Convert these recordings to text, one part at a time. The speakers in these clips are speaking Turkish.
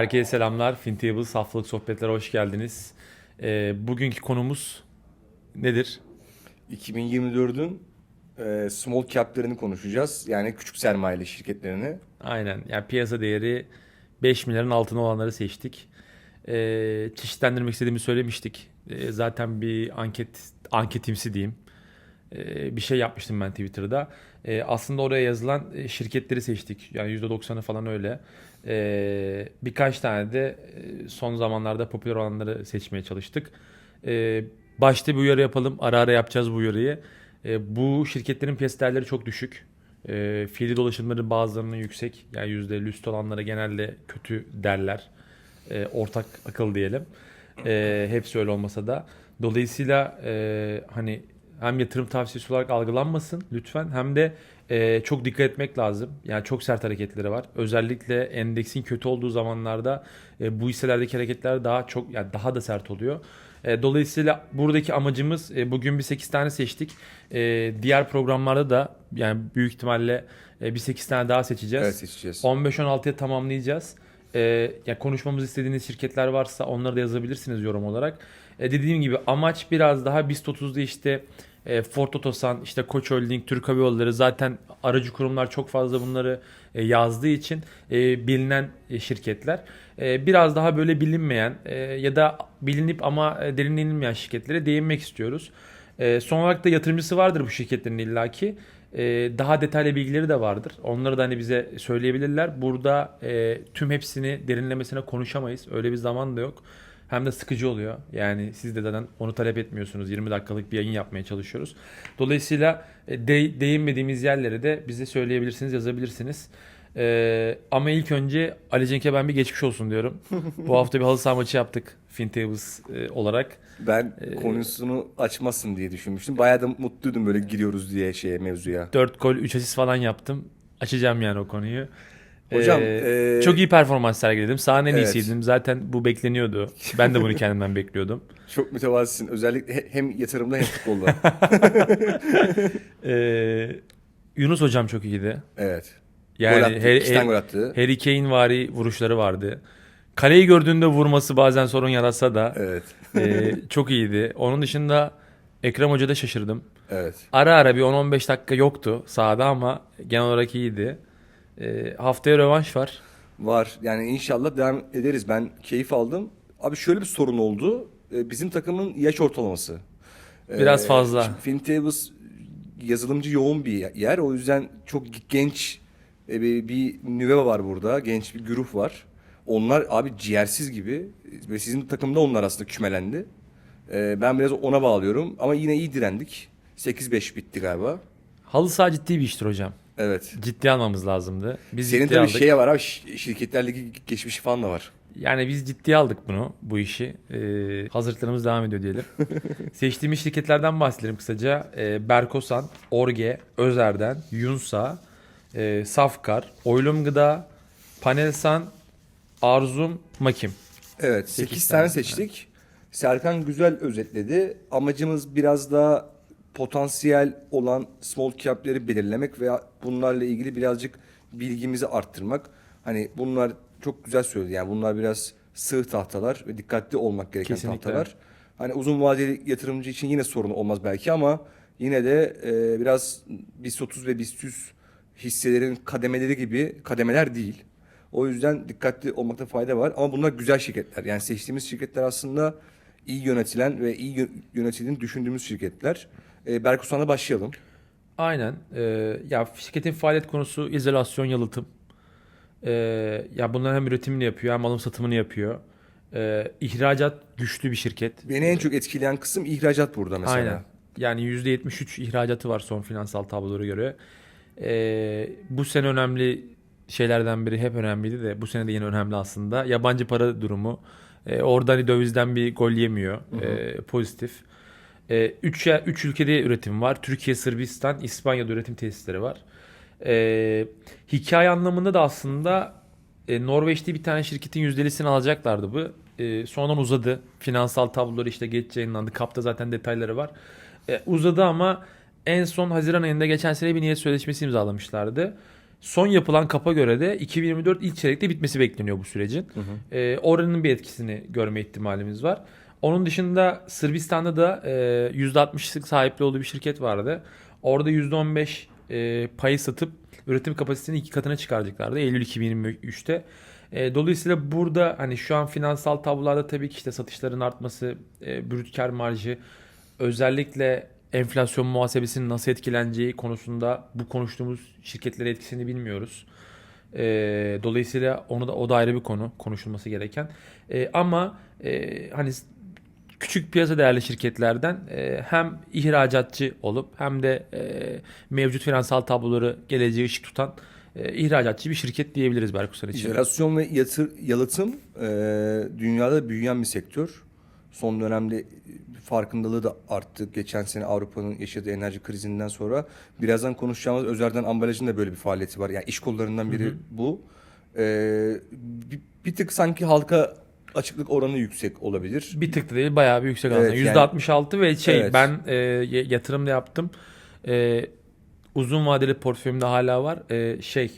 Herkese selamlar. FinTables haftalık sohbetlere hoş geldiniz. Ee, bugünkü konumuz nedir? 2024'ün e, small cap'lerini konuşacağız. Yani küçük sermayeli şirketlerini. Aynen. Yani piyasa değeri 5 milyarın altında olanları seçtik. Ee, çeşitlendirmek istediğimi söylemiştik. Ee, zaten bir anket anketimsi diyeyim. Ee, bir şey yapmıştım ben Twitter'da. Ee, aslında oraya yazılan e, şirketleri seçtik. Yani %90'ı falan öyle. Ee, birkaç tane de e, son zamanlarda popüler olanları seçmeye çalıştık. Ee, başta bir uyarı yapalım. Ara ara yapacağız bu uyarıyı. Ee, bu şirketlerin piyasa çok düşük. E, fiili dolaşımları bazılarının yüksek. Yani %50 üstü olanlara genelde kötü derler. E, ortak akıl diyelim. E, hepsi öyle olmasa da. Dolayısıyla e, hani hem yatırım tavsiyesi olarak algılanmasın lütfen hem de e, çok dikkat etmek lazım. Yani çok sert hareketleri var. Özellikle endeksin kötü olduğu zamanlarda e, bu hisselerdeki hareketler daha çok yani daha da sert oluyor. E, dolayısıyla buradaki amacımız e, bugün bir 8 tane seçtik. E, diğer programlarda da yani büyük ihtimalle e, bir 8 tane daha seçeceğiz. Evet seçeceğiz. 15-16'ya tamamlayacağız. E, ya konuşmamızı istediğiniz şirketler varsa onları da yazabilirsiniz yorum olarak. E, dediğim gibi amaç biraz daha BIST 30'da işte e, Ford Otosan, işte Koç Holding, Türk Hava Yolları zaten aracı kurumlar çok fazla bunları e, yazdığı için e, bilinen e, şirketler. E, biraz daha böyle bilinmeyen e, ya da bilinip ama e, derinlenilmeyen şirketlere değinmek istiyoruz. E, son olarak da yatırımcısı vardır bu şirketlerin illaki. E, daha detaylı bilgileri de vardır. Onları da hani bize söyleyebilirler. Burada e, tüm hepsini derinlemesine konuşamayız. Öyle bir zaman da yok. Hem de sıkıcı oluyor. Yani siz de zaten onu talep etmiyorsunuz. 20 dakikalık bir yayın yapmaya çalışıyoruz. Dolayısıyla e, de, değinmediğimiz yerleri de bize söyleyebilirsiniz, yazabilirsiniz. E, ama ilk önce Ali Cenk'e ben bir geçmiş olsun diyorum. Bu hafta bir halı saha maçı yaptık Fintables e, olarak. Ben Ee, konusunu açmasın diye düşünmüştüm. Bayağı da mutluydum böyle giriyoruz diye şeye mevzuya. 4 gol 3 asist falan yaptım. Açacağım yani o konuyu. Hocam, Ee, ee, çok iyi performans sergiledim. Sahanın en Evet. iyisiydim. Zaten bu bekleniyordu. Ben de bunu kendimden bekliyordum. Çok mütevazisin. Özellikle he- hem yatırımda hem futbolda. Ee, Yunus hocam çok iyiydi. evet. Yani attı. Harry, tane gol attı. Harry Kane vari vuruşları vardı. Kaleyi gördüğünde vurması bazen sorun yaratsa da Evet. ee, çok iyiydi. Onun dışında Ekrem Hoca'da şaşırdım. Evet. Ara ara bir 10-15 dakika yoktu sahada ama genel olarak iyiydi. Ee, haftaya rövanş var. Var. Yani inşallah devam ederiz. Ben keyif aldım. Abi şöyle bir sorun oldu. Ee, Bizim takımın yaş ortalaması. Ee, Biraz fazla. şimdi Fintables yazılımcı yoğun bir yer. O yüzden çok genç e, bir, bir nüve var burada. Genç bir güruh var. Onlar abi ciğersiz gibi. Ve sizin takımda onlar aslında kümelendi. Ee, Ben biraz ona bağlıyorum. Ama yine iyi direndik. 8-5 bitti galiba. Halı saha ciddi bir iştir hocam. Evet. Ciddi almamız lazımdı. Biz Senin ciddi tabii aldık. şey var abi şi- şirketler ligi geçmişi falan da var. Yani biz ciddiye aldık bunu, bu işi. Ee, hazırlıklarımız devam ediyor diyelim. Seçtiğimiz şirketlerden bahsedelim kısaca. Ee, Berkosan, Orge, Özer'den, Yunsa, e, Safkar, Oylum Gıda, Panelsan, Arzum, Makim. Evet, Sekiz 8 tane, tane seçtik. Serkan güzel özetledi. Amacımız biraz daha potansiyel olan small cap'leri belirlemek veya bunlarla ilgili birazcık bilgimizi arttırmak. Hani bunlar çok güzel söyledi. Yani bunlar biraz sığ tahtalar ve dikkatli olmak gereken Kesinlikle. tahtalar. Hani uzun vadeli yatırımcı için yine sorun olmaz belki ama yine de e, biraz BIST 30 ve BIST 100 hisselerin kademeleri gibi kademeler değil. O yüzden dikkatli olmakta fayda var. Ama bunlar güzel şirketler. Yani seçtiğimiz şirketler aslında iyi yönetilen ve iyi yö- yönetildiğini düşündüğümüz şirketler. E, Berkusan'la başlayalım. Aynen. Ee, ya şirketin faaliyet konusu izolasyon, yalıtım. Ee, ya bunların hem üretimini yapıyor hem alım satımını yapıyor. Ee, ihracat güçlü bir şirket. Beni en çok etkileyen kısım ihracat burada mesela. Aynen. Yani %73 ihracatı var son finansal tablolara göre. Ee, bu sene önemli şeylerden biri hep önemliydi de bu sene de yine önemli aslında. Yabancı para durumu. Ee, orada hani dövizden bir gol yemiyor. Ee, pozitif. 3 üç ülkede üretim var. Türkiye, Sırbistan, İspanya'da üretim tesisleri var. Ee, hikaye anlamında da aslında e, Norveç'te bir tane şirketin %50'sini alacaklardı bu. E, sonradan uzadı. Finansal tabloları işte geç yayınlandı. Kapta zaten detayları var. E, uzadı ama en son Haziran ayında geçen sene bir niyet sözleşmesi imzalamışlardı. Son yapılan kapa göre de 2024 ilk çeyrekte bitmesi bekleniyor bu sürecin. Ee, oranın bir etkisini görme ihtimalimiz var. Onun dışında Sırbistan'da da e, %60'lık sahipli olduğu bir şirket vardı. Orada %15 e, payı satıp üretim kapasitesini iki katına çıkaracaklardı Eylül 2023'te. E, dolayısıyla burada hani şu an finansal tablolarda tabii ki işte satışların artması, e, brüt kar marjı, özellikle enflasyon muhasebesinin nasıl etkileneceği konusunda bu konuştuğumuz şirketlere etkisini bilmiyoruz. E, dolayısıyla onu da o da ayrı bir konu konuşulması gereken. E, ama e, hani küçük piyasa değerli şirketlerden e, hem ihracatçı olup hem de e, mevcut finansal tabloları geleceği ışık tutan e, ihracatçı bir şirket diyebiliriz Berkusan için. İzolasyon ve yatır, yalıtım e, dünyada büyüyen bir sektör. Son dönemde farkındalığı da arttı. Geçen sene Avrupa'nın yaşadığı enerji krizinden sonra birazdan konuşacağımız Özer'den ambalajın da böyle bir faaliyeti var. Yani iş kollarından biri bu. E, bir, bir tık sanki halka açıklık oranı yüksek olabilir. Bir tık da değil bayağı bir yüksek aslında. Evet, yani- %66 ve şey Evet. ben e, yatırım da yaptım. E, uzun vadeli portföyümde hala var. E, şey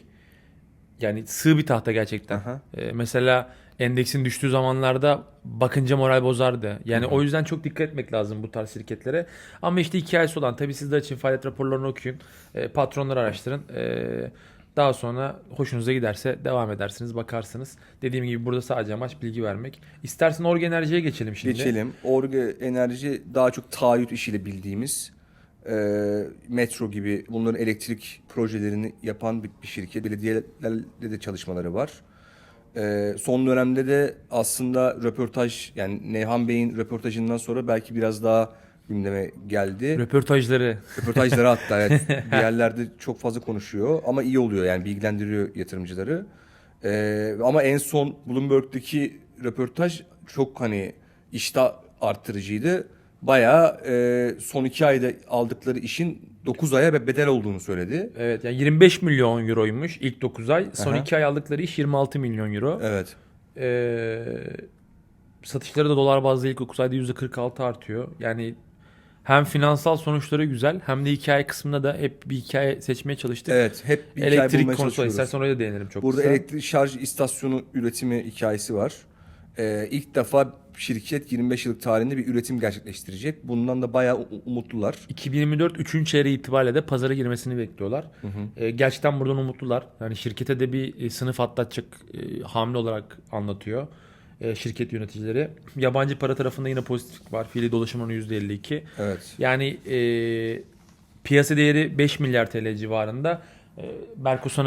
yani sığ bir tahta gerçekten. Aha. E, mesela endeksin düştüğü zamanlarda bakınca moral bozardı. Yani o yüzden çok dikkat etmek lazım bu tarz şirketlere. Ama işte hikayesi olan tabii sizler için faaliyet raporlarını okuyun. E, patronları araştırın. E, daha sonra hoşunuza giderse devam edersiniz, bakarsınız. Dediğim gibi burada sadece amaç bilgi vermek. İstersen Orge Enerji'ye geçelim şimdi. Geçelim. Orge Enerji daha çok taahhüt işiyle bildiğimiz e, metro gibi bunların elektrik projelerini yapan bir, bir şirket. Belediyelerle de çalışmaları var. E, son dönemde de aslında röportaj yani Neyhan Bey'in röportajından sonra belki biraz daha gündeme geldi. Röportajları. Röportajları hatta evet. bir yerlerde çok fazla konuşuyor ama iyi oluyor yani bilgilendiriyor yatırımcıları. Ee, ama en son Bloomberg'deki röportaj çok hani iştah arttırıcıydı. Bayağı e, son iki ayda aldıkları işin 9 aya be- bedel olduğunu söyledi. Evet yani 25 milyon euroymuş ilk 9 ay. Son Aha. 2 ay aldıkları iş 26 milyon euro. Evet. Ee, satışları da dolar bazlı ilk 9 ayda %46 artıyor. Yani hem finansal sonuçları güzel hem de hikaye kısmında da hep bir hikaye seçmeye çalıştık. Evet. Hep bir hikaye Elektrik bulmaya konusu. İstersen oraya da değinelim çok Burada kısa. elektrik şarj istasyonu üretimi hikayesi var. Ee, ilk defa şirket 25 yıllık tarihinde bir üretim gerçekleştirecek. Bundan da bayağı umutlular. 2024 3. çeyreği itibariyle de pazara girmesini bekliyorlar. Ee, gerçekten buradan umutlular. Yani şirkete de bir e, sınıf atlatacak e, hamle olarak anlatıyor e, şirket yöneticileri. Yabancı para tarafında yine pozitif var. Fiili dolaşım oranı %52. Evet. Yani e, piyasa değeri 5 milyar TL civarında. E,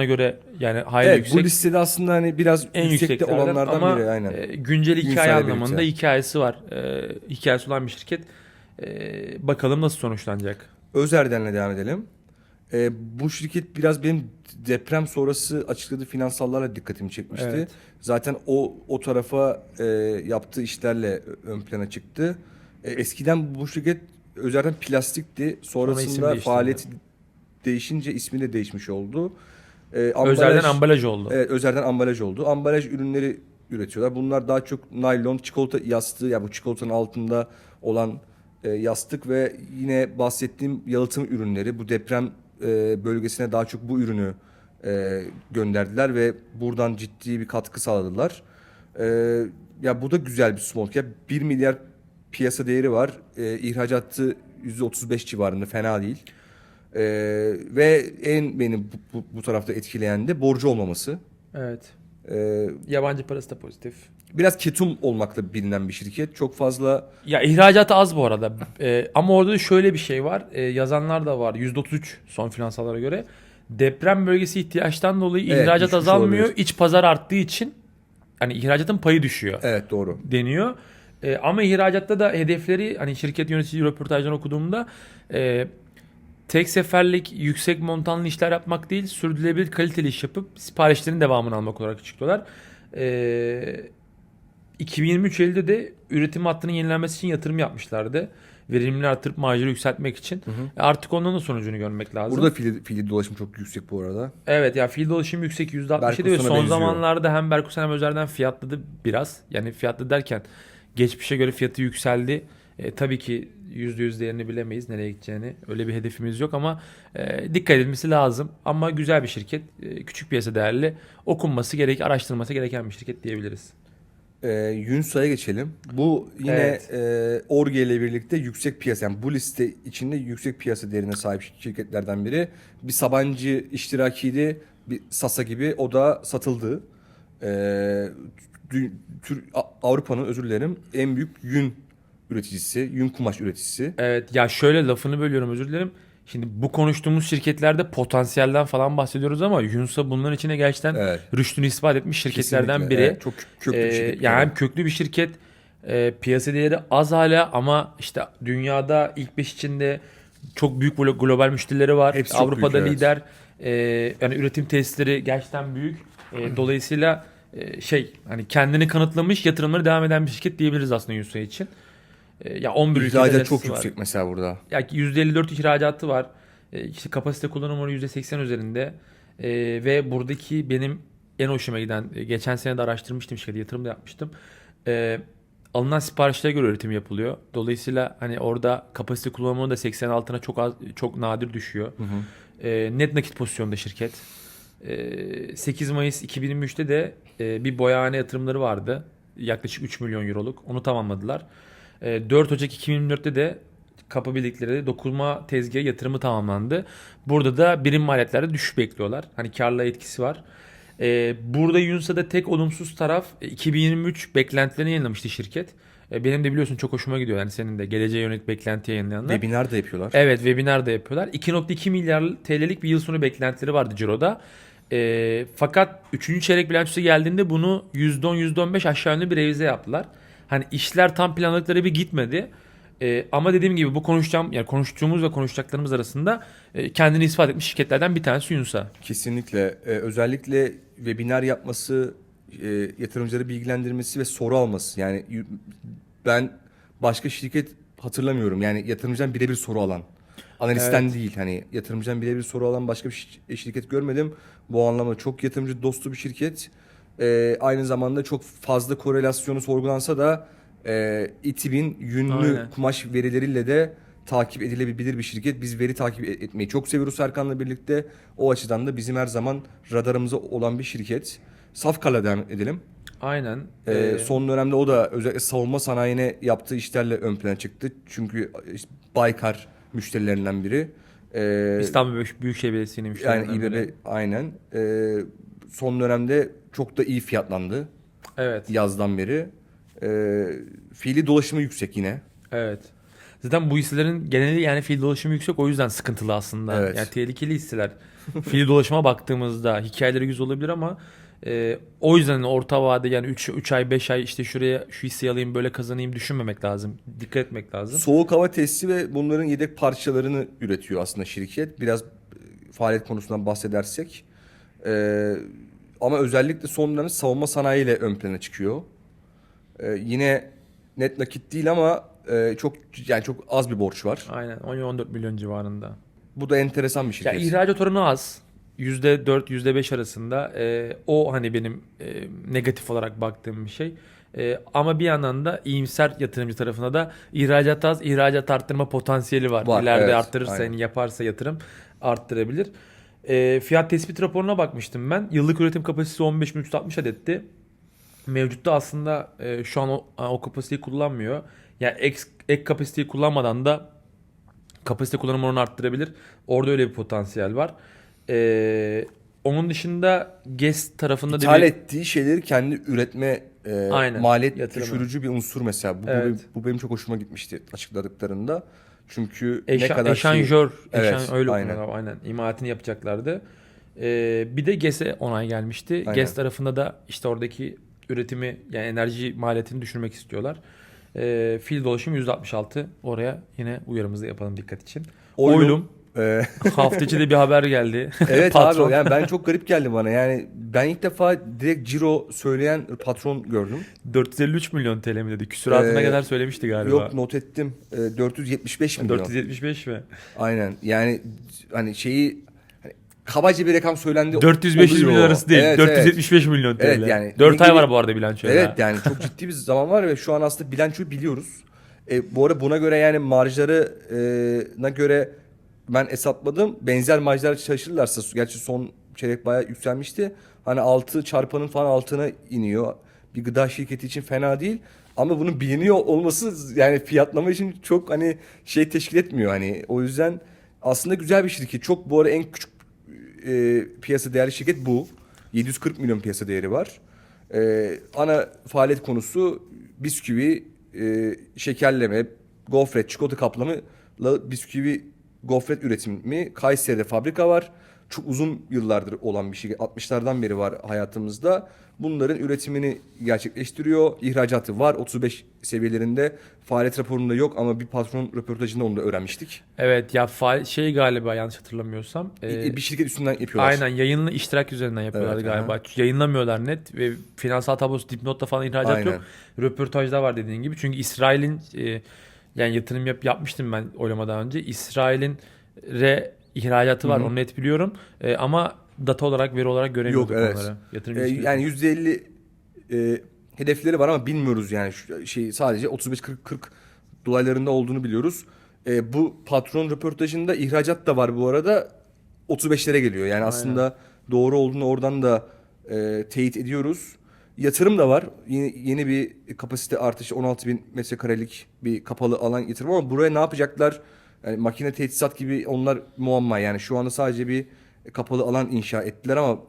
göre yani hayli Evet, yüksek. bu listede aslında hani biraz en yüksekte olanlardan ama biri aynen. e, güncel hikaye Güncel anlamında birlikte. hikayesi var. E, hikayesi olan bir şirket. E, bakalım nasıl sonuçlanacak. Özerden'le devam edelim. Ee, bu şirket biraz benim deprem sonrası açıkladığı finansallarla dikkatimi çekmişti. Evet. Zaten o o tarafa e, yaptığı işlerle ön plana çıktı. E, eskiden bu şirket Özerden plastikti. Sonrasında değiştirdi. faaliyeti değişince ismi de değişmiş oldu. E, Özelden ambalaj- ambalaj oldu. Evet, Özer'den ambalaj oldu. Ambalaj ürünleri üretiyorlar. Bunlar daha çok naylon, çikolata yastığı, ya bu çikolatanın altında olan e, yastık ve yine bahsettiğim yalıtım ürünleri. Bu deprem e, bölgesine daha çok bu ürünü e, gönderdiler ve buradan ciddi bir katkı sağladılar. E, ya bu da güzel bir small cap. 1 milyar piyasa değeri var. E, ihracatı %35 civarında fena değil. E, ve en benim bu, bu, bu tarafta etkileyen de borcu olmaması. Evet. Ee, Yabancı parası da pozitif. biraz ketum olmakla bilinen bir şirket. Çok fazla Ya ihracatı az bu arada. E, ama orada da şöyle bir şey var. E, yazanlar da var. %33 son finansallara göre. Deprem bölgesi ihtiyaçtan dolayı Evet, ihracat düşmüş azalmıyor. olabilir. İç pazar arttığı için hani ihracatın payı düşüyor. evet doğru. deniyor. E, ama ihracatta da hedefleri hani şirket yönetici röportajdan okuduğumda e, tek seferlik yüksek montanlı işler yapmak değil sürdürülebilir kaliteli iş yapıp siparişlerin devamını almak olarak açıklıyorlar. E, 2023 Eylül'de de üretim hattının yenilenmesi için yatırım yapmışlardı. Verimliliğini artırıp marjları yükseltmek için. E, Artık ondan da sonucunu görmek lazım. Burada fiili, fiili dolaşım çok yüksek bu arada. Evet ya fiil dolaşım yüksek %67 ve son benziyor. zamanlarda hem Berkusan hem Özer'den fiyatladı biraz. Yani fiyatlı derken geçmişe göre fiyatı yükseldi. E, tabii ki %100 değerini bilemeyiz nereye gideceğini. Öyle bir hedefimiz yok ama e, dikkat edilmesi lazım. Ama güzel bir şirket. E, küçük piyasa değerli. Okunması gerek, araştırılması gereken bir şirket diyebiliriz. Ee, Yunsa'ya geçelim. Bu yine Evet. e, Orge ile birlikte yüksek piyasa yani bu liste içinde yüksek piyasa değerine sahip şirketlerden biri. Bir Sabancı iştirakiydi, bir Sasa gibi o da satıldı. A- Avrupa'nın özür dilerim en büyük yün üreticisi, yün kumaş üreticisi. Evet ya şöyle lafını bölüyorum özür dilerim. Şimdi bu konuştuğumuz şirketlerde potansiyelden falan bahsediyoruz ama Yunsa bunların içine gerçekten Evet. rüştünü ispat etmiş şirketlerden Kesinlikle, biri. evet, çok köklü bir Ee, şirket. yani hem köklü bir şirket, e, piyasa değeri az hala ama işte dünyada ilk 5 içinde çok büyük glo- global müşterileri var. Hepsi Avrupa'da büyük, evet. lider. E, yani üretim tesisleri gerçekten büyük. E, dolayısıyla e, şey hani kendini kanıtlamış yatırımları devam eden bir şirket diyebiliriz aslında Yunsa için. E, ya 11 ülkede İhracat üreticisi çok var. yüksek mesela burada. Ya %54 ihracatı var. E, işte kapasite kullanım oranı %80 üzerinde. E, ve buradaki benim en hoşuma giden, e, geçen sene de araştırmıştım şirkete, yatırım da yapmıştım. E, alınan siparişlere göre üretim yapılıyor. Dolayısıyla hani orada kapasite kullanım oranı da 80 altına çok az, çok nadir düşüyor. E, net nakit pozisyonda şirket. E, 8 Mayıs 2023'te de e, bir boyahane yatırımları vardı. Yaklaşık 3 milyon euroluk. Onu tamamladılar. E, 4 Ocak 2024'te de kapabildikleri dokunma tezgahı yatırımı tamamlandı. Burada da birim maliyetlerde düşüş bekliyorlar. Hani karla etkisi var. E, burada Yunsa'da tek olumsuz taraf e, 2023 beklentilerini yayınlamıştı şirket. E, benim de biliyorsun çok hoşuma gidiyor. Yani senin de geleceğe yönelik beklenti yayınlayanlar. Webinar da yapıyorlar. Evet webinar da yapıyorlar. 2.2 milyar TL'lik bir yıl sonu beklentileri vardı Ciro'da. Ee, fakat 3. çeyrek bilançosu geldiğinde bunu %10 %15 aşağı yönlü bir revize yaptılar. Hani işler tam planladıkları bir gitmedi. Ee, ama dediğim gibi bu konuşacağım yani konuştuğumuz ve konuşacaklarımız arasında e, kendini ispat etmiş şirketlerden bir tanesi Yunsa. Kesinlikle. Ee, özellikle webinar yapması, e, yatırımcıları bilgilendirmesi ve soru alması. Yani y- ben başka şirket hatırlamıyorum. Yani yatırımcıdan birebir soru alan. Analistten Evet. değil. Hani yatırımcıdan birebir soru alan başka bir şi- şirket görmedim. Bu anlamda çok yatırımcı dostu bir şirket. Ee, aynı zamanda çok fazla korelasyonu sorgulansa da e, İTİB'in yünlü Aynen. kumaş verileriyle de takip edilebilir bir şirket. Biz veri takip et- etmeyi çok seviyoruz Serkan'la birlikte. O açıdan da bizim her zaman radarımıza olan bir şirket. Safkar'la devam edelim. Aynen. Ee, Ee, son dönemde o da özellikle savunma sanayine yaptığı işlerle ön plana çıktı. Çünkü işte Baykar müşterilerinden biri. Ee, İstanbul Büyük- Büyükşehir Belediyesi'nin yani müşterilerinden İBB biri. aynen. Ee, son dönemde çok da iyi fiyatlandı Evet. yazdan beri. Ee, fiili dolaşımı yüksek yine. Evet. Zaten bu hisselerin geneli yani fiil dolaşımı yüksek o yüzden sıkıntılı aslında. Evet. Yani tehlikeli hisseler. fiil dolaşıma baktığımızda hikayeleri güzel olabilir ama e, o yüzden orta vade yani 3 3 ay 5 ay işte şuraya şu hisseyi alayım böyle kazanayım düşünmemek lazım. Dikkat etmek lazım. Soğuk hava tesisi ve bunların yedek parçalarını üretiyor aslında şirket. Biraz e, faaliyet konusundan bahsedersek. Ee, ama özellikle son dönemde savunma sanayiyle ön plana çıkıyor. Ee, yine net nakit değil ama e, çok yani çok az bir borç var. Aynen 10-14 milyon civarında. Bu da enteresan bir Ya şirket. ihracat oranı az. %4 %5 arasında. E, o hani benim e, negatif olarak baktığım bir şey. E, ama bir yandan da iyimser yatırımcı tarafına da ihracat az, ihracat arttırma potansiyeli var. Var, İleride evet, arttırırsa, aynen. yani yaparsa yatırım arttırabilir. E, fiyat tespit raporuna bakmıştım ben. Yıllık üretim kapasitesi 15.360 adetti. Mevcutta aslında e, şu an o, o kapasiteyi kullanmıyor. Yani ek, ek kapasiteyi kullanmadan da kapasite kullanım oranını arttırabilir. Orada öyle bir potansiyel var. Ee, onun dışında GES tarafında İthal bir... ettiği şeyleri kendi üretme e, Aynen, maliyet yatırımı. düşürücü bir unsur mesela. Bu, bu- Evet. bu, benim çok hoşuma gitmişti açıkladıklarında. Çünkü Eşa, ne kadar şey- eşanjör, Evet, eşan, öyle aynen. aynen. aynen. İmalatını yapacaklardı. Ee, bir de GES'e onay gelmişti. Aynen. GES tarafında da işte oradaki üretimi yani enerji maliyetini düşürmek istiyorlar. Ee, fil dolaşım %66. Oraya yine uyarımızı yapalım dikkat için. Oylum. Oylum. E, Hafta içi de bir haber geldi. Evet Patron. abi yani ben çok garip geldi bana. Yani ben ilk defa direkt ciro söyleyen patron gördüm. 453 milyon TL mi dedi? Küsuratına Ee, kadar söylemişti galiba. Yok not ettim. E, 475 milyon. 475 mi? Aynen. Yani hani şeyi hani kabaca bir rakam söylendi. 400-500 oluyor. milyon arası değil. Evet, 475 milyon TL. Evet, yani 4 ay ilgili- var bu arada bilançoda. Evet yani çok ciddi bir zaman var ve şu an aslında bilançoyu biliyoruz. E, bu arada buna göre yani marjlarına göre ben hesapladım. Benzer marjlar çalışırlarsa gerçi son çeyrek bayağı yükselmişti. Hani 6 çarpanın falan altına iniyor. Bir gıda şirketi için fena değil. Ama bunun biliniyor olması yani fiyatlama için çok hani şey teşkil etmiyor hani. O yüzden aslında güzel bir şirket. Çok bu ara en küçük e, piyasa değerli şirket bu. 740 milyon piyasa değeri var. E, ana faaliyet konusu bisküvi, e, şekerleme, gofret, çikolata kaplamalı bisküvi, gofret üretimi. Kayseri'de fabrika var. Çok uzun yıllardır olan bir şey. 60'lardan beri var hayatımızda. Bunların üretimini gerçekleştiriyor. İhracatı var. 35 seviyelerinde. Faaliyet raporunda yok ama bir patron röportajında onu da öğrenmiştik. Evet ya fa- şey galiba yanlış hatırlamıyorsam. e, bir şirket üstünden yapıyorlar. Aynen yayınlı iştirak üzerinden yapıyorlar Evet, galiba. Yayınlamıyorlar net ve finansal tablosu dipnotta falan ihracat Aynen. yok. Röportajda var dediğin gibi. Çünkü İsrail'in e, yani yatırım yap, yapmıştım ben oylamadan önce. İsrail'in re ihracatı var Hı hı. onu net biliyorum. E, ama data olarak veri olarak göremiyorduk Yok, evet. onları. Yatırım ilişkileri. yani %50 e, hedefleri var ama bilmiyoruz yani şu şey sadece 35-40 40 dolaylarında olduğunu biliyoruz. E, bu patron röportajında ihracat da var bu arada 35'lere geliyor. Yani aslında doğru olduğunu oradan da e, teyit ediyoruz. Yatırım da var. Yeni, yeni bir kapasite artışı 16 bin metrekarelik bir kapalı alan yatırım ama buraya ne yapacaklar? Yani makine tesisat gibi onlar muamma. Yani şu anda sadece bir kapalı alan inşa ettiler ama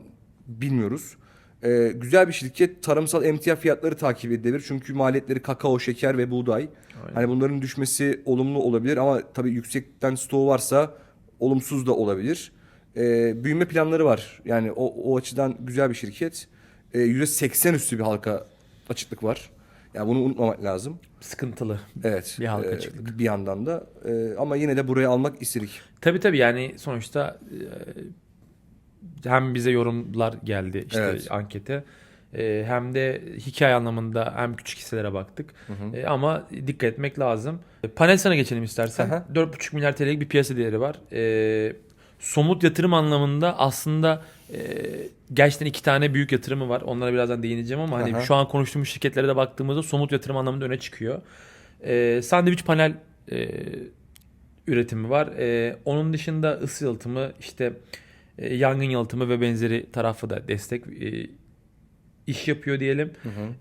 bilmiyoruz. Ee, güzel bir şirket. Tarımsal emtia fiyatları takip edilebilir. Çünkü maliyetleri kakao, şeker ve buğday. Aynen. Hani bunların düşmesi olumlu olabilir ama tabii yüksekten stoğu varsa olumsuz da olabilir. Ee, büyüme planları var. Yani o, o açıdan güzel bir şirket. Ee, %80 üstü bir halka açıklık var. Yani bunu unutmamak lazım. Sıkıntılı. Evet. Bir halka e, açıklık. Bir yandan da. E, ama yine de buraya almak istedik. Tabii tabii yani sonuçta e, hem bize yorumlar geldi işte Evet. ankete e, hem de hikaye anlamında hem küçük hisselere baktık. E, ama dikkat etmek lazım. E, Panel sana geçelim istersen. Aha. 4,5 milyar TL'lik bir piyasa değeri var. E, somut yatırım anlamında aslında e, gerçekten iki tane büyük yatırımı var. Onlara birazdan değineceğim ama hani Aha. şu an konuştuğumuz şirketlere de baktığımızda somut yatırım anlamında öne çıkıyor. E, sandviç panel e, üretimi var. E, onun dışında ısı yalıtımı, işte e, yangın yalıtımı ve benzeri tarafı da destek e, iş yapıyor diyelim.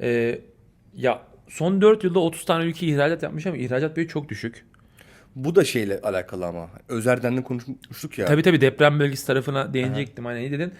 E, ya son 4 yılda 30 tane ülke ihracat yapmış ama ihracat boyu çok düşük. Bu da şeyle alakalı ama. Özerden'le konuşmuştuk ya. Tabii tabii deprem bölgesi tarafına değinecektim. Hani ne dedin?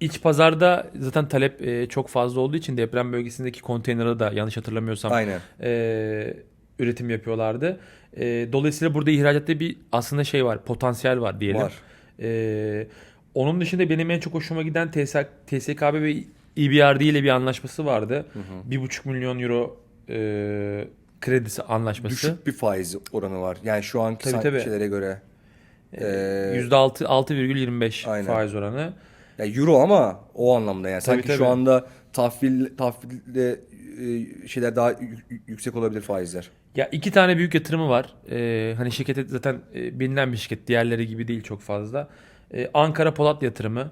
İç pazarda zaten talep e, çok fazla olduğu için deprem bölgesindeki konteynere da yanlış hatırlamıyorsam Aynen. e, üretim yapıyorlardı. E, dolayısıyla burada ihracatta bir aslında şey var, potansiyel var diyelim. Var. E, onun dışında benim en çok hoşuma giden TS, TSKB ve EBRD ile bir anlaşması vardı. Bir buçuk milyon euro e, kredisi anlaşması. Düşük bir faiz oranı var. Yani şu anki Tabii, tabii. şeylere göre. Ee, %6 6,25 Aynen. faiz oranı. ya euro ama o anlamda yani. Tabii, Sanki tabii. şu anda tahvil tahvilde e, şeyler daha yü- yü- yüksek olabilir faizler. Ya iki tane büyük yatırımı var. Ee, hani şirkete zaten e, bilinen bir şirket. Diğerleri gibi değil çok fazla. Ee, Ankara Polat yatırımı.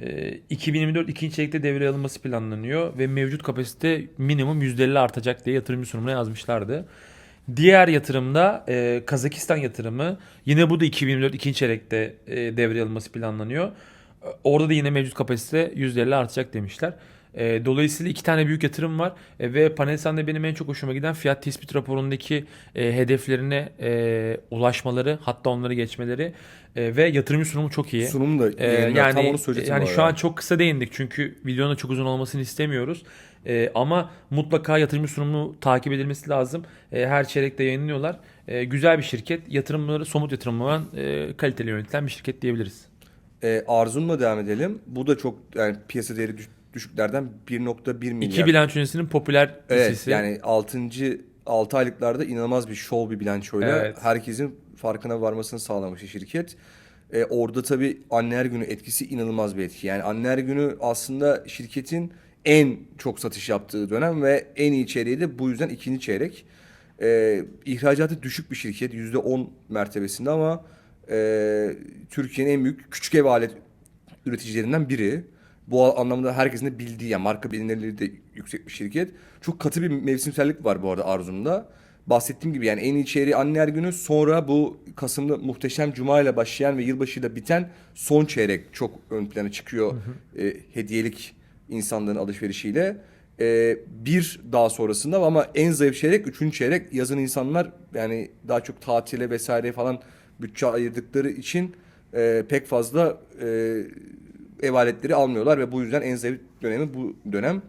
Ee, 2024 ikinci çeyrekte devreye alınması planlanıyor ve mevcut kapasite minimum %50 artacak diye yatırımcı sunumuna yazmışlardı. Diğer yatırımda e, Kazakistan yatırımı. Yine bu da 2024 ikinci çeyrekte e, devreye alınması planlanıyor. E, Orada da yine mevcut kapasite %50 artacak demişler. E, dolayısıyla iki tane büyük yatırım var E, ve Panelsan'da benim en çok hoşuma giden fiyat tespit raporundaki e, hedeflerine e, ulaşmaları hatta onları geçmeleri e, ve yatırımcı sunumu çok iyi. Sunum da yayınlar. yani tam onu söyleyecektim yani şu an çok kısa değindik çünkü videonun da çok uzun olmasını istemiyoruz. Ee, ama mutlaka yatırımcı sunumu takip edilmesi lazım. Ee, her çeyrekte yayınlıyorlar. Ee, güzel bir şirket. Yatırımları somut yatırım olan e, kaliteli yönetilen bir şirket diyebiliriz. E, Arzum'la devam edelim. Bu da çok yani piyasa değeri düşüklerden 1.1 milyar. İki bilanço yöneticinin popüler Evet yani 6. 6 aylıklarda inanılmaz bir şov bir bilançoyla Evet. herkesin farkına varmasını sağlamış şirket. Ee, orada tabii anneler günü etkisi inanılmaz bir etki. Yani anneler günü aslında şirketin en çok satış yaptığı dönem ve en iyi çeyreği de bu yüzden ikinci çeyrek. Ee, ihracatı düşük bir şirket %10 mertebesinde ama e, Türkiye'nin en büyük küçük ev alet üreticilerinden biri. Bu anlamda herkesin de bildiği yani marka bilinirliği de yüksek bir şirket. Çok katı bir mevsimsellik var bu arada Arzum'da. bahsettiğim gibi yani en iyi çeyreği anneler günü sonra bu Kasım'da muhteşem Cuma ile başlayan ve yılbaşıyla biten son çeyrek çok ön plana çıkıyor e, hediyelik insanların alışverişiyle. E, bir daha sonrasında ama en zayıf çeyrek üçüncü çeyrek yazın insanlar yani daha çok tatile vesaire falan bütçe ayırdıkları için e, pek fazla e, ev aletleri almıyorlar ve bu yüzden en zayıf dönemi bu dönem.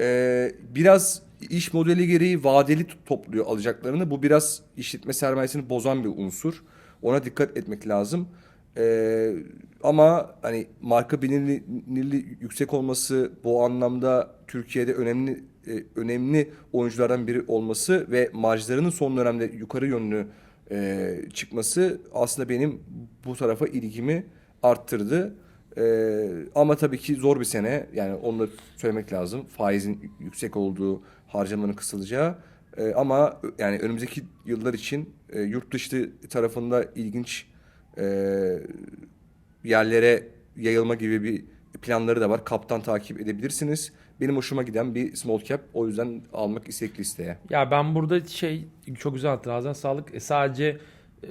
Ee, biraz iş modeli gereği vadeli topluyor alacaklarını. Bu biraz işletme sermayesini bozan bir unsur. Ona dikkat etmek lazım. Ee, ama hani marka bilinirliği yüksek olması bu anlamda Türkiye'de önemli e, önemli oyunculardan biri olması ve marjlarının son dönemde yukarı yönlü e, çıkması aslında benim bu tarafa ilgimi arttırdı. Ee, ama tabii ki zor bir sene. Yani da söylemek lazım. Faizin yüksek olduğu, harcamanın kısılacağı. Ee, ama yani önümüzdeki yıllar için e, yurt dışı tarafında ilginç e, yerlere yayılma gibi bir planları da var. Kaptan takip edebilirsiniz. Benim hoşuma giden bir small cap. O yüzden almak istek listeye. Ya ben burada şey çok güzel anlattın. Ağzına sağlık. E, sadece e,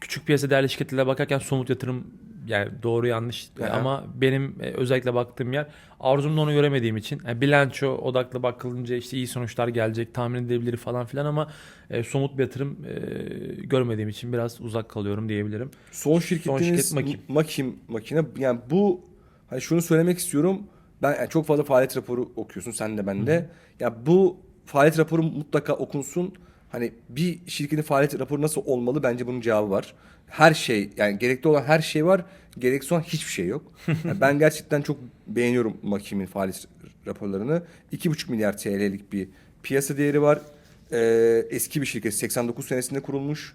küçük piyasa değerli şirketlere bakarken somut yatırım yani doğru yanlış E, Aha. ama benim e, özellikle baktığım yer arzumda onu göremediğim için yani bilanço odaklı bakılınca işte iyi sonuçlar gelecek tahmin edilebilir falan filan ama e, somut bir yatırım e, görmediğim için biraz uzak kalıyorum diyebilirim. Son şirketiniz şirket Makim. Makim makine. Yani bu hani şunu söylemek istiyorum. Ben yani çok fazla faaliyet raporu okuyorsun sen de ben de. Ya bu faaliyet raporu mutlaka okunsun. Hani bir şirketin faaliyet raporu nasıl olmalı bence bunun cevabı var. Her şey yani gerekli olan her şey var. Gereksiz olan hiçbir şey yok. Yani ben gerçekten çok beğeniyorum Makim'in faaliyet raporlarını. 2,5 milyar TL'lik bir piyasa değeri var. Ee, eski bir şirket 89 senesinde kurulmuş.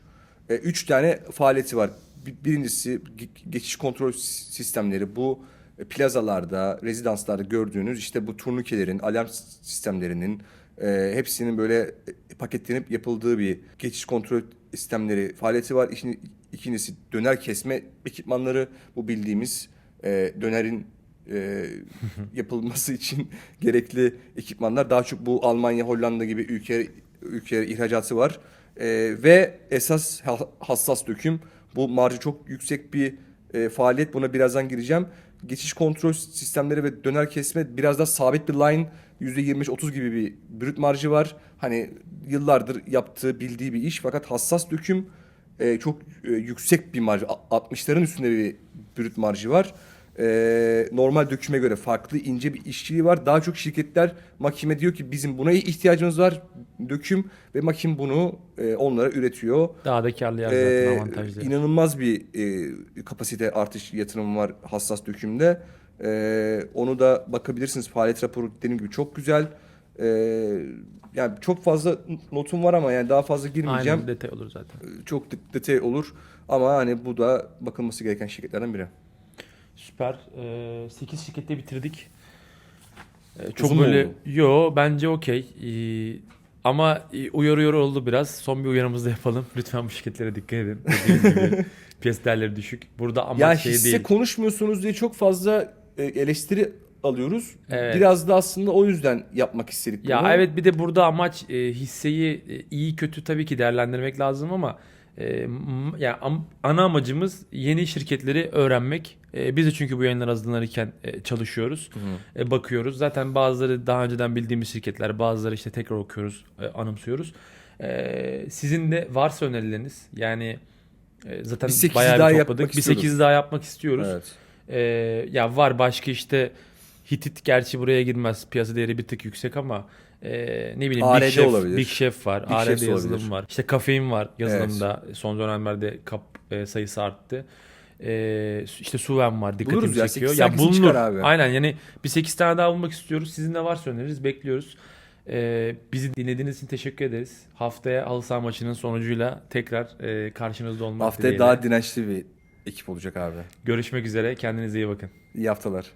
E, üç tane faaliyeti var. Bir- Birincisi ge- geçiş kontrol sistemleri. Bu e, plazalarda, rezidanslarda gördüğünüz işte bu turnikelerin, alarm sistemlerinin e, hepsinin böyle e, paketlenip yapıldığı bir geçiş kontrol sistemleri faaliyeti var. İşin, ikincisi döner kesme ekipmanları. Bu bildiğimiz e, dönerin e, yapılması için gerekli ekipmanlar. Daha çok bu Almanya, Hollanda gibi ülke ülkelere ihracatı var. E, ve esas ha- hassas döküm bu marjı çok yüksek bir e, faaliyet. Buna birazdan gireceğim. Geçiş kontrol sistemleri ve döner kesme biraz da sabit bir line %25-30 gibi bir brüt marjı var. Hani yıllardır yaptığı bildiği bir iş fakat hassas döküm e, çok e, yüksek bir marj. A- 60'ların üstünde bir brüt marjı var. E, normal döküme göre farklı ince bir işçiliği var. Daha çok şirketler makime diyor ki bizim buna ihtiyacımız var döküm ve makim bunu e, onlara üretiyor. Daha da karlı yer zaten avantajlı. inanılmaz bir e, kapasite artış yatırımı var hassas dökümde. Ee, onu da bakabilirsiniz. Faaliyet raporu dediğim gibi çok güzel. Ee, yani çok fazla notum var ama yani daha fazla girmeyeceğim. Aynen detay olur zaten. Çok de- detay olur. Ama hani bu da bakılması gereken şirketlerden biri. Süper. Ee, 8 şirkette bitirdik. Ee, çok Uzun mu böyle oldu? yo bence okey. Ee, ama e, uyarı uyarı oldu biraz. Son bir uyarımızı da yapalım. Lütfen bu şirketlere dikkat edin. Dediğim gibi piyasa değerleri düşük. Burada ama ya şey hisse değil. konuşmuyorsunuz diye çok fazla eleştiri alıyoruz. Evet. Biraz da aslında o yüzden yapmak istedik Ya bunu. evet bir de burada amaç e, hisseyi e, iyi kötü tabii ki değerlendirmek lazım ama e, m- ya am- ana amacımız yeni şirketleri öğrenmek. E, biz de çünkü bu yayınlar hazırlanırken e, çalışıyoruz. E, bakıyoruz. Zaten bazıları daha önceden bildiğimiz şirketler, bazıları işte tekrar okuyoruz, e, anımsıyoruz. E, sizin de varsa önerileriniz yani e, zaten Bir bayağı daha bir topladık. Bir istiyoruz. 8 daha yapmak istiyoruz. Evet. Ee, ya var başka işte Hitit gerçi buraya girmez. Piyasa değeri bir tık yüksek ama e, ne bileyim ARD Big Chef, olabilir. Big Chef var. Big ARD yazılım olabilir. var. İşte kafein var yazılımda. Son dönemlerde kap e, sayısı arttı. E, işte Suven var. Dikkatimi Buluruz ya, çekiyor. sekiz Ya tanesini bulunur. abi. Aynen yani bir 8 tane daha bulmak istiyoruz. Sizin de varsa öneririz. Bekliyoruz. E, bizi dinlediğiniz için teşekkür ederiz. Haftaya halı saha maçının sonucuyla tekrar e, karşınızda olmak Haftaya dileğiyle. daha dirençli bir ekip olacak abi. Görüşmek üzere. Kendinize iyi bakın. İyi haftalar.